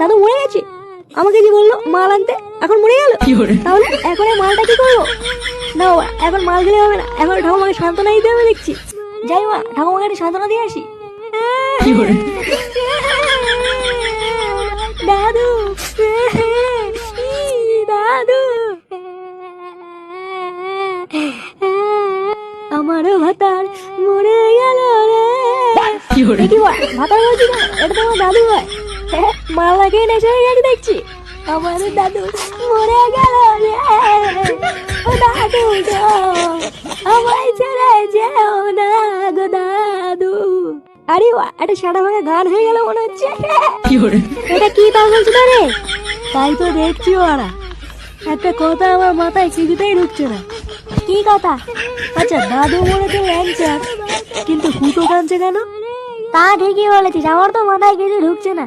দাদু মরে গেছে। আমাকে যে বলল মাল আনতে এখন মরে গেল? তাহলে এখন মালটা কি করব? না এখন মাল দিলে হবে না। এখন ঠাকুমাকে সান্ত্বনা দিতে হবে দেখছি। যাই মা ঠাকুমাকে একটা সান্ত্বনা দিয়ে আসি। দাদু দাদু। আমারও ভাতার মরে গেল রে। কি ভাতার বলছি এটা তো আমার দাদু হয় হ্যাঁ, মালা খেয়ে নেশা হয়ে গেছে দেখছি। আমার দাদু মরে গেল রে। ও দাদু গো আমায় ছেড়ে যেও না গো দাদু। আরে বাহ একটা সাদা ভাঙা গান হয়ে গেল মনে হচ্ছে। এটা কি তা বলছো না রে? তাই তো দেখছি ওরা। একটা কথা আমার মাথায় কিছুতেই ঢুকছে না। কি কথা? আচ্ছা দাদু মরেছে ল্যাংচার কিন্তু কুটো কাঁদছে কেন? তা ঠিকই বলেছিস আমার তো মাথায় কিছু ঢুকছে না।